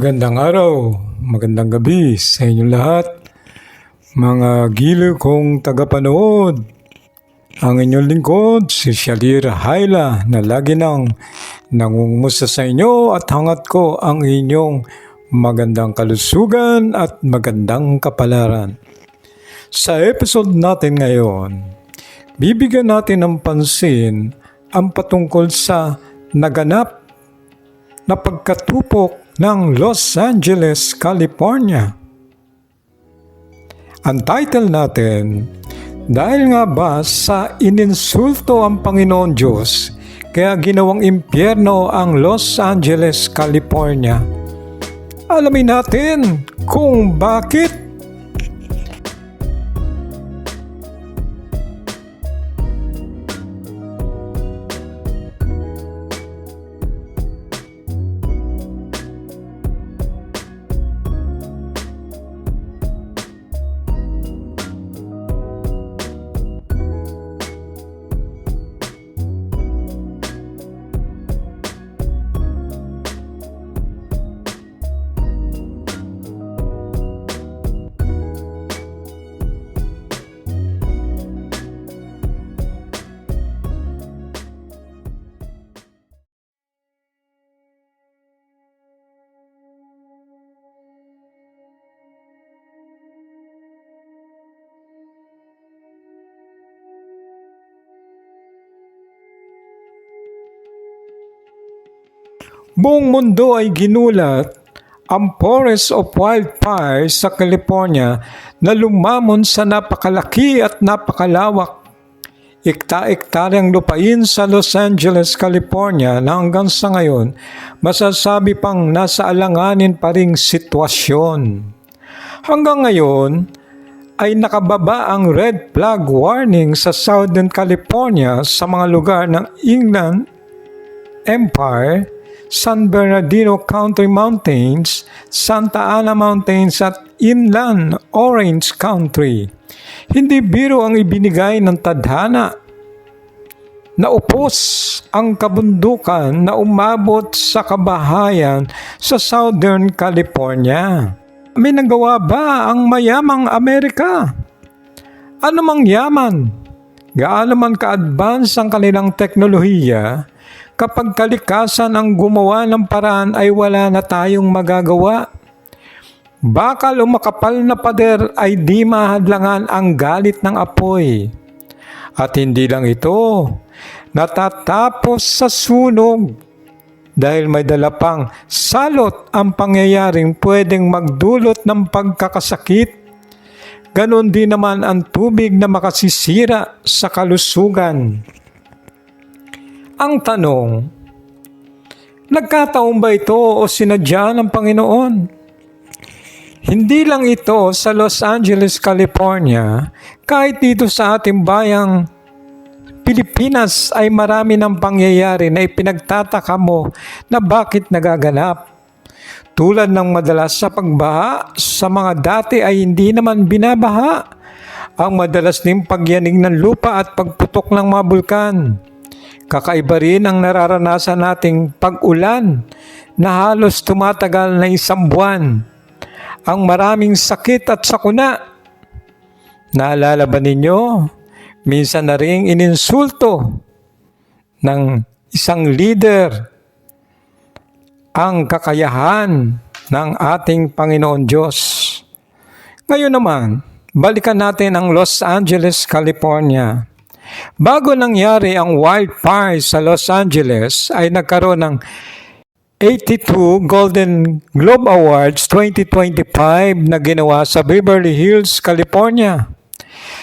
Magandang araw, magandang gabi sa inyong lahat. Mga giliw kong tagapanood, ang inyong lingkod, si Shalir Haila na lagi nang nangungumusta sa inyo at hangat ko ang inyong magandang kalusugan at magandang kapalaran. Sa episode natin ngayon, bibigyan natin ng pansin ang patungkol sa naganap na pagkatupok ng Los Angeles, California. Ang title natin, dahil nga ba sa ininsulto ang Panginoon Diyos, kaya ginawang impyerno ang Los Angeles, California. Alamin natin kung bakit Buong mundo ay ginulat ang forest of wildfires sa California na lumamon sa napakalaki at napakalawak. Ikta-ektaryang lupain sa Los Angeles, California na hanggang sa ngayon masasabi pang nasa alanganin pa ring sitwasyon. Hanggang ngayon ay nakababa ang red flag warning sa Southern California sa mga lugar ng Inland Empire, San Bernardino County Mountains, Santa Ana Mountains at Inland Orange Country. Hindi biro ang ibinigay ng tadhana na upos ang kabundukan na umabot sa kabahayan sa Southern California. May nagawa ba ang mayamang Amerika? Ano mang yaman? Gaano man ka-advance ang kanilang teknolohiya, kapag kalikasan ang gumawa ng paraan ay wala na tayong magagawa. Bakal o makapal na pader ay di mahadlangan ang galit ng apoy. At hindi lang ito, natatapos sa sunog dahil may dala pang salot ang pangyayaring pwedeng magdulot ng pagkakasakit. Ganon din naman ang tubig na makasisira sa kalusugan. Ang tanong, nagkataon ba ito o sinadya ng Panginoon? Hindi lang ito sa Los Angeles, California, kahit dito sa ating bayang Pilipinas ay marami ng pangyayari na ipinagtataka mo na bakit nagaganap. Tulad ng madalas sa pagbaha, sa mga dati ay hindi naman binabaha. Ang madalas din pagyanig ng lupa at pagputok ng mga bulkan. Kakaiba rin ang nararanasan nating pag-ulan na halos tumatagal na isang buwan. Ang maraming sakit at sakuna. Naalala ba ninyo? Minsan na rin ininsulto ng isang leader ang kakayahan ng ating Panginoon Diyos. Ngayon naman, balikan natin ang Los Angeles, California. Bago nangyari ang wildfire sa Los Angeles ay nagkaroon ng 82 Golden Globe Awards 2025 na ginawa sa Beverly Hills, California.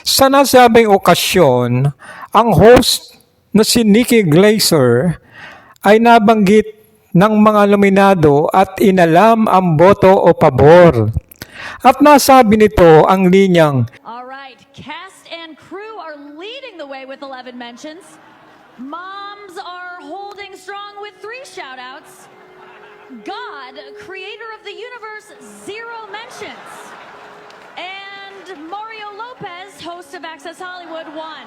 Sa nasabing okasyon, ang host na si Nikki Glaser ay nabanggit ng mga nominado at inalam ang boto o pabor. At nasabi nito ang linyang All right, cast and crew are leading the way with 11 mentions. Moms are holding strong with three shout outs. God, creator of the universe, zero mentions. And Mario Lopez, host of Access Hollywood, one.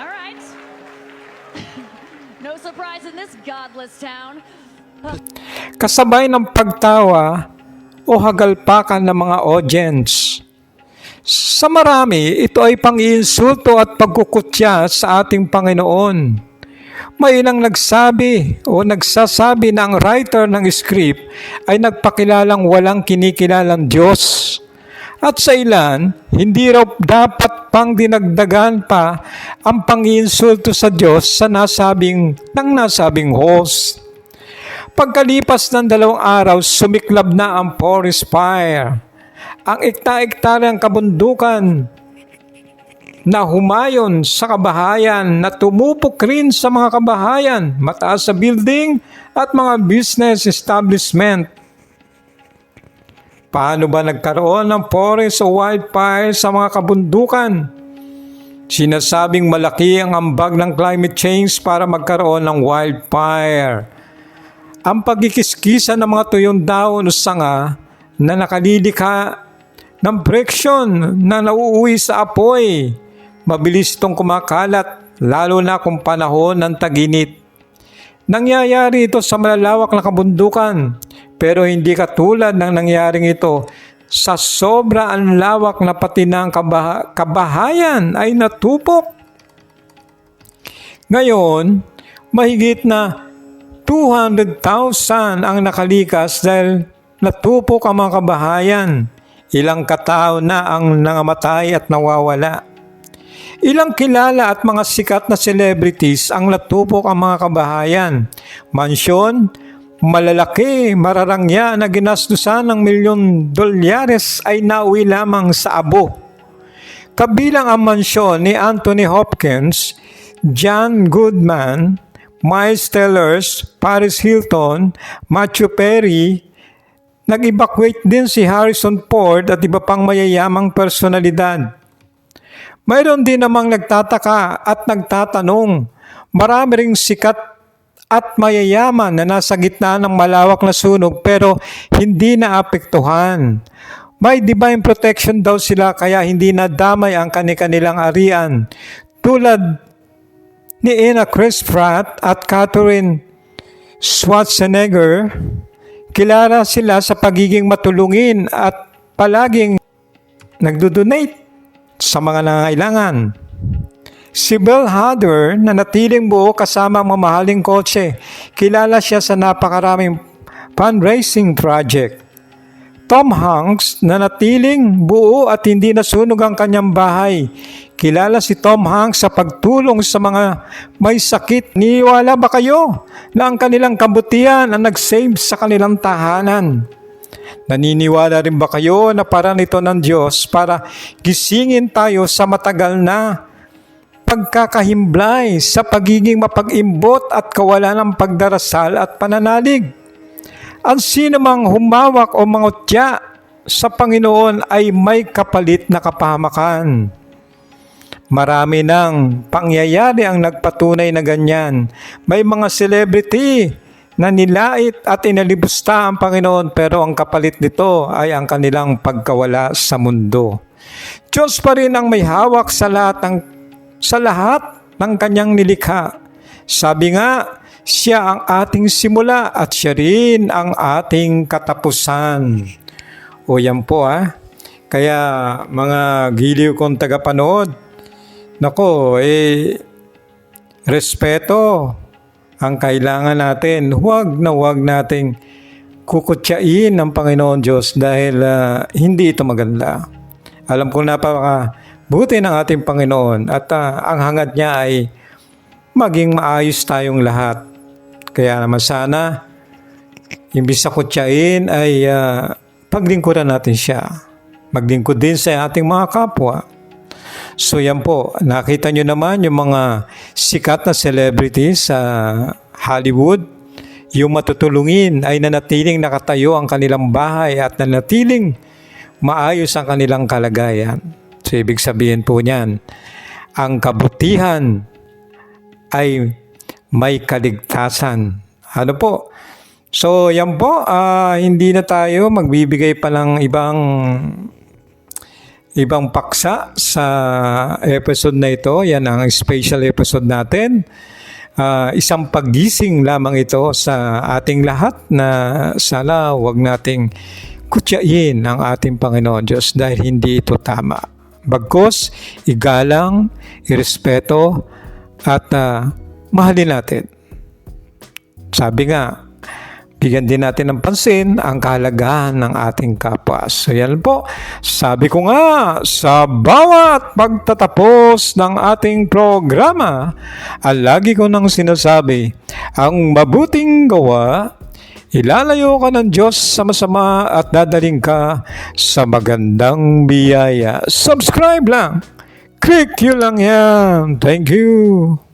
All right. no surprise in this godless town. kasabay ng pagtawa o hagalpakan ng mga audience. Sa marami, ito ay pang-iinsulto at pagkukutya sa ating Panginoon. May ilang nagsabi o nagsasabi na ang writer ng script ay nagpakilalang walang kinikilalang Diyos. At sa ilan, hindi raw dapat pang dinagdagan pa ang pang-iinsulto sa Diyos sa nasabing, ng nasabing host. Pagkalipas ng dalawang araw, sumiklab na ang forest fire. Ang ikta-iktaryang kabundukan na humayon sa kabahayan na tumupok rin sa mga kabahayan, mataas sa building at mga business establishment. Paano ba nagkaroon ng forest o wildfire sa mga kabundukan? Sinasabing malaki ang ambag ng climate change para magkaroon ng wildfire. Ang pagkikiskisa ng mga tuyong daon o sanga na nakalilika ng friction na nauuwi sa apoy. Mabilis itong kumakalat lalo na kung panahon ng taginit. Nangyayari ito sa malalawak na kabundukan pero hindi katulad ng nangyaring ito sa sobra ang lawak na pati ng kabaha- kabahayan ay natupok. Ngayon, mahigit na 200,000 ang nakalikas dahil natupok ang mga kabahayan. Ilang katao na ang nangamatay at nawawala. Ilang kilala at mga sikat na celebrities ang natupok ang mga kabahayan. Mansyon, malalaki, mararangya na ginastusan ng milyon dolyares ay nauwi lamang sa abo. Kabilang ang mansyon ni Anthony Hopkins, John Goodman, Miles Tellers, Paris Hilton, Matthew Perry, nag-evacuate din si Harrison Ford at iba pang mayayamang personalidad. Mayroon din namang nagtataka at nagtatanong, marami ring sikat at mayayaman na nasa gitna ng malawak na sunog pero hindi naapektuhan. May divine protection daw sila kaya hindi nadamay ang kanilang arian. Tulad ni Ina Chris Pratt at Catherine Schwarzenegger, kilala sila sa pagiging matulungin at palaging nagdo-donate sa mga nangangailangan. Si Bill Hader na natiling buo kasama ang mamahaling kotse, kilala siya sa napakaraming fundraising project. Tom Hanks na natiling buo at hindi nasunog ang kanyang bahay. Kilala si Tom Hanks sa pagtulong sa mga may sakit. Niwala ba kayo na ang kanilang kabutihan ang nag-save sa kanilang tahanan? Naniniwala rin ba kayo na para nito ng Diyos para gisingin tayo sa matagal na pagkakahimblay sa pagiging mapag-imbot at kawalan ng pagdarasal at pananalig? Ang sino mang humawak o mangutya sa Panginoon ay may kapalit na kapahamakan. Marami ng pangyayari ang nagpatunay na ganyan. May mga celebrity na nilait at inalibusta ang Panginoon pero ang kapalit nito ay ang kanilang pagkawala sa mundo. Diyos pa rin ang may hawak sa lahat ng, sa lahat ng kanyang nilikha. Sabi nga, siya ang ating simula at siya rin ang ating katapusan. O yan po ah. Kaya mga giliw kong tagapanood, nako eh, respeto ang kailangan natin. Huwag na huwag nating kukutyain ng Panginoon Diyos dahil ah, hindi ito maganda. Alam ko napaka buti ng ating Panginoon at ah, ang hangad niya ay maging maayos tayong lahat. Kaya naman sana, imbis sa kutyain ay ah, paglingkuran natin siya. Maglingkod din sa ating mga kapwa. So yan po, nakita nyo naman yung mga sikat na celebrities sa Hollywood. Yung matutulungin ay nanatiling nakatayo ang kanilang bahay at nanatiling maayos ang kanilang kalagayan. So ibig sabihin po niyan, ang kabutihan ay may kaligtasan. Ano po? So yan po, ah, hindi na tayo magbibigay pa ng ibang ibang paksa sa episode na ito. Yan ang special episode natin. ah, isang paggising lamang ito sa ating lahat na sana wag nating kutyain ang ating Panginoon Diyos dahil hindi ito tama. Bagkos, igalang, irespeto, at ah, mahalin natin. Sabi nga, bigyan din natin ng pansin ang kahalagahan ng ating kapwa. So yan po, sabi ko nga, sa bawat pagtatapos ng ating programa, ang lagi ko nang sinasabi, ang mabuting gawa, ilalayo ka ng Diyos sa masama at dadaling ka sa magandang biyaya. Subscribe lang! Click yun lang yan. Thank you.